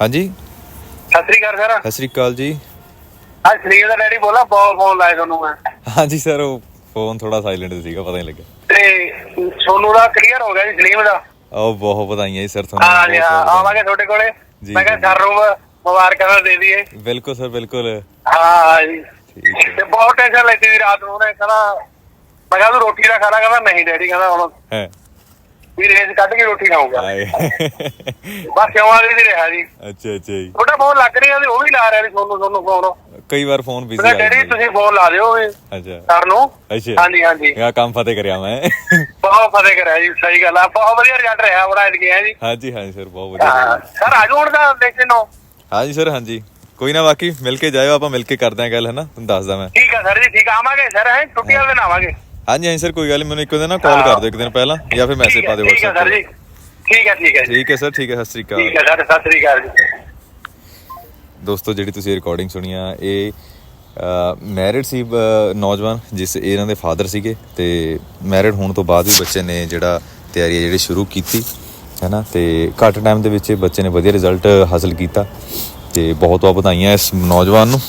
ਹਾਂਜੀ। ਸਤਿ ਸ੍ਰੀ ਅਕਾਲ ਸਰ। ਸਤਿ ਸ੍ਰੀ ਅਕਾਲ ਜੀ। ਅੱਜ ਸਲੀਮ ਦਾ ਡੈਡੀ ਬੋਲਾ ਬਹੁਤ ਫੋਨ ਲਾਇਆ ਤੁਹਾਨੂੰ ਮੈਂ। ਹਾਂਜੀ ਸਰ ਉਹ ਫੋਨ ਥੋੜਾ ਸਾਇਲੈਂਟ ਸੀਗਾ ਪਤਾ ਨਹੀਂ ਲੱਗਿਆ। ਤੇ ਸੋਨੂ ਦਾ ਕਲੀਅਰ ਹੋ ਗਿਆ ਜੀ ਸਲੀਮ ਦਾ? ਉਹ ਬਹੁਤ ਵਧਾਈਆਂ ਜੀ ਸਰ ਤੁਹਾਨੂੰ ਹਾਂ ਜੀ ਹਾਂ ਆਵਾਂਗੇ ਤੁਹਾਡੇ ਕੋਲੇ। ਜੀ, ਮੈਂ ਕਿਹਾ। ਸਰ ਨੂੰ ਮੁਬਾਰਕਾਂ ਦੇ ਦਈਏ। ਬਿਲਕੁਲ ਸਰ ਬਿਲਕੁਲ। ਹਾਂ ਜੀ। ਠੀਕ ਹੈ। ਤੇ ਬਹੁਤ ਟੈਨਸ਼ਨ ਲੈਤੀ ਸੀ ਰਾਤ ਨੂੰ ਉਹਨੇ ਕਹਿੰਦਾ ਮੈਂ ਕਿਹਾ ਤੂੰ ਰੋਟੀ ਦਾ ਖਾਣਾ ਕਹਿੰਦਾ ਨਹੀਂ ਡੈਡੀ ਕਹਿੰਦਾ ਹੁਣ ਹੈ। ਵੀ ਰੇਸ ਕੱਢ ਕੇ ਰੋਟੀ ਖਾਊਗਾ। ਬਸ ਕਿਉਂ ਵੀ ਨਹੀਂ ਰਿਹਾ ਜੀ। ਅੱਛਾ ਅੱਛਾ ਜੀ। ਤੁਹਾਡਾ ਫੋਨ ਲੱਗ ਰਿਹਾ ਸੀ ਉਹ ਵੀ ਲਾ ਰਿਹਾ ਸੀ ਸੋਨੂੰ ਸੋਨੂੰ ਫੋਨ ਕਈ ਵਾਰ ਫੋਨ ਬਿਜ਼ੀ ਆ ਡੈਡੀ ਜਾਂਦਾ ਤੁਸੀਂ ਫੋਨ ਲਾ ਦਿਓ ਵੀ ਅੱਛਾ। ਸਰ ਨੂੰ। ਅੱਛਾ। ਹਾਂਜੀ ਹਾਂਜੀ। ਇਹ ਕੰਮ ਫਤਿਹ ਕਰਿਆ ਮੈਂ। ਬਹੁਤ ਫਤਿਹ ਕਰਿਆ ਜੀ ਸਹੀ ਗੱਲ ਆ। ਬਹੁਤ ਵਧੀਆ ਰਿਜ਼ਲਟ ਰਿਹਾ ਬੜਾ ਐਤਕੀ ਹੈ ਜੀ। ਹਾਂਜੀ ਹਾਂਜੀ ਸਰ ਬਹੁਤ ਵਧੀਆ ਹਾਂ। ਸਰ ਆਜੋ ਹੁਣ ਦਾ ਦੇਖਦੇ ਨੂੰ ਹਾਂਜੀ ਸਰ ਹਾਂਜੀ। ਕੋਈ ਨਾ ਬਾਕੀ ਮਿਲ ਕੇ ਜਾਇਓ ਆਪਾਂ ਮਿਲ ਕੇ ਕਰਦੇ ਆਂ ਗੱਲ ਹੈ ਨਾ ਤੁਹਾਨੂੰ ਦੱਸਦਾ ਮੈਂ। ਠੀਕ ਆ ਸਰ ਜੀ ਠੀਕ ਆ, ਆਵਾਂਗੇ ਸਰ ਹੈ? ਛੁੱਟੀ ਵਾਲੇ ਦਿਨ ਆਵਾਂਗੇ। ਹਾਂਜੀ ਹਾਂਜੀ ਸਰ ਕੋਈ ਗੱਲ ਮੈਨੂੰ ਇੱਕ ਦਿਨ ਨਾ ਕਾਲ ਕਰ ਦਿਓ ਇੱਕ ਦਿਨ ਪਹਿਲਾਂ ਜਾਂ ਫਿਰ ਮੈਸੇਜ ਪਾ ਦਿਓ ਠੀਕ ਹੈ WhatsApp ਸਰ ਜੀ। ਠੀਕ ਹੈ ਠੀਕ ਹੈ ਜੀ। ਠੀਕ ਹੈ ਸਰ ਠੀਕ ਹੈ ਸਤਿ ਸ੍ਰੀ ਅਕਾਲ। ਠੀਕ ਹੈ ਸਰ ਸਤਿ ਸ੍ਰੀ ਅਕਾਲ ਜੀ। ਦੋਸਤੋ ਜਿਹੜੀ ਤੁਸੀਂ ਰਿਕਾਰਡਿੰਗ ਸੁਣੀ ਆ ਇਹ ਮੈਰਿਡ ਸੀ ਨੌਜਵਾਨ ਜਿਸ ਇਹਨਾਂ ਦੇ ਫਾਦਰ ਸੀਗੇ ਤੇ ਮੈਰਿਡ ਹੋਣ ਤੋਂ ਬਾਅਦ ਵੀ ਬੱਚੇ ਨੇ ਜਿਹੜਾ ਤਿਆਰੀ ਜਿਹੜੀ ਸ਼ੁਰੂ ਕੀਤੀ ਹੈ ਨਾ ਤੇ ਘੱਟ ਟਾਈਮ ਦੇ ਵਿੱਚ ਬੱਚੇ ਨੇ ਵਧੀਆ ਰਿਜ਼ਲਟ ਹਾਸਲ ਕੀਤਾ ਤੇ ਬਹੁਤ ਬਹੁਤ ਵਧਾਈਆਂ ਇਸ ਨੌਜਵਾਨ ਨੂੰ।